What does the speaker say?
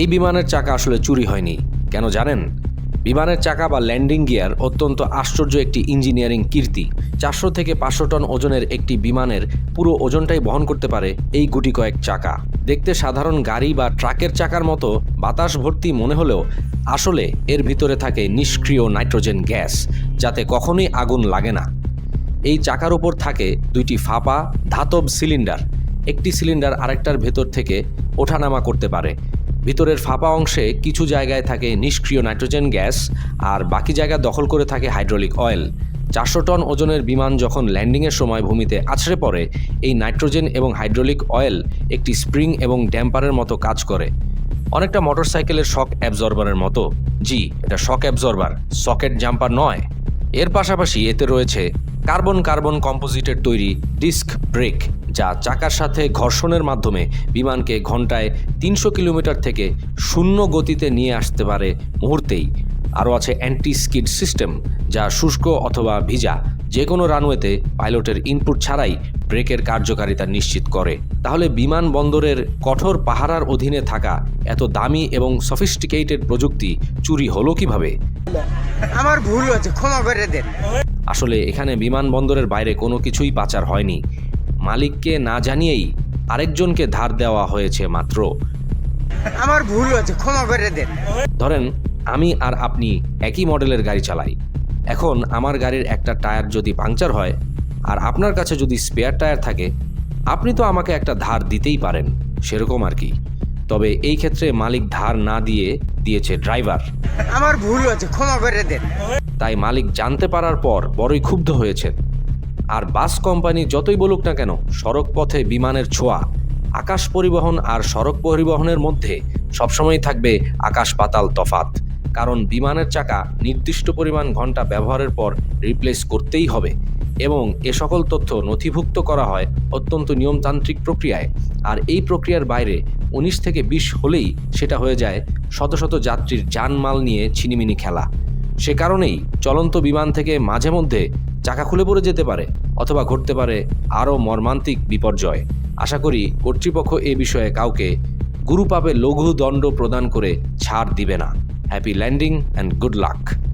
এই বিমানের চাকা আসলে চুরি হয়নি। কেন জানেন? বিমানের চাকা বা ল্যান্ডিং গিয়ার অত্যন্ত আশ্চর্য একটি ইঞ্জিনিয়ারিং কীর্তি। চারশো থেকে পাঁচশো টন ওজনের একটি বিমানের পুরো ওজনটাই বহন করতে পারে এই গুটি কয়েক চাকা। দেখতে সাধারণ গাড়ি বা ট্রাকের চাকার মতো বাতাস ভর্তি মনে হলেও আসলে এর ভিতরে থাকে নিষ্ক্রিয় নাইট্রোজেন গ্যাস, যাতে কখনোই আগুন লাগে না। এই চাকার উপর থাকে দুইটি ফাঁপা, ধাতব সিলিন্ডার। একটি সিলিন্ডার আরেকটার ভেতর থেকে ওঠানামা করতে পারে। ভিতরের ফাঁপা অংশে কিছু জায়গায় থাকে নিষ্ক্রিয় নাইট্রোজেন গ্যাস আর বাকি জায়গা দখল করে থাকে হাইড্রোলিক অয়েল। চারশো টন ওজনের বিমান যখন ল্যান্ডিংয়ের সময় ভূমিতে আছড়ে পড়ে, এই নাইট্রোজেন এবং হাইড্রোলিক অয়েল একটি স্প্রিং এবং ড্যাম্পারের মতো কাজ করে। অনেকটা মোটরসাইকেলের শক অ্যাবজর্বারের মতো। জি, এটা শক অ্যাবজর্বার, সকেট জাম্পার নয়। এর পাশাপাশি এতে রয়েছে কার্বন কার্বন কম্পোজিটের তৈরি ডিস্ক ব্রেক, যা চাকার সাথে ঘর্ষণের মাধ্যমে বিমানকে ঘন্টায় তিনশো কিলোমিটার থেকে শূন্য গতিতে নিয়ে আসতে পারে মুহূর্তেই। আরও আছে অ্যান্টি স্কিড সিস্টেম যা শুষ্ক অথবা ভিজা যে কোনো রানওয়েতে পাইলটের ইনপুট ছাড়াই ব্রেকের কার্যকারিতা নিশ্চিত করে। তাহলে বিমানবন্দরের কঠোর পাহারার অধীনে থাকা এত দামি এবং সফিস্টিকেটেড প্রযুক্তি চুরি হলো কীভাবে? আমার ভুল হচ্ছে ক্ষমা করে দেন। আসলে এখানে বিমানবন্দরের বাইরে কোনো কিছুই পাচার হয়নি। মালিককে না জানিয়েই আরেকজনকে ধার দেওয়া হয়েছে মাত্র। আমার ভুল হচ্ছে ক্ষমা করে দেন। ধরেন আমি আর আপনি একই মডেলের গাড়ি চালাই। এখন আমার গাড়ির একটা টায়ার যদি পাংচার হয় আর আপনার কাছে যদি স্পেয়ার টায়ার থাকে আপনি তো আমাকে একটা ধার দিতেই পারেন সেরকম আর কি। তবে এই ক্ষেত্রে মালিক ধার না দিয়ে দিয়েছে ড্রাইভার। আমার ভুল হয়েছে ক্ষমা করে দেন। তাই মালিক জানতে পারার পর বড়ই ক্ষুব্ধ হয়েছেন। আর বাস কোম্পানি যতই বলুক না কেন সড়ক পথে বিমানের ছোঁয়া। আকাশ পরিবহন আর সড়ক পরিবহনের মধ্যে সবসময় থাকবে আকাশ পাতাল তফাত। কারণ বিমানের চাকা নির্দিষ্ট পরিমাণ ঘণ্টা ব্যবহারের পর রিপ্লেস করতেই হবে। এবং এ সকল তথ্য নথিভুক্ত করা হয় অত্যন্ত নিয়মতান্ত্রিক প্রক্রিয়ায়। আর এই প্রক্রিয়ার বাইরে উনিশ থেকে বিশ হলেই সেটা হয়ে যায় শত শত যাত্রীর জানমাল নিয়ে ছিনিমিনি খেলা। সে কারণেই চলন্ত বিমান থেকে মাঝে মধ্যে চাকা খুলে পড়ে যেতে পারে অথবা ঘটতে পারে আরও মর্মান্তিক বিপর্যয়। আশা করি কর্তৃপক্ষ এ বিষয়ে কাউকে গুরুপাপে লঘু দণ্ড প্রদান করে ছাড় দিবে না। Happy landing and good luck.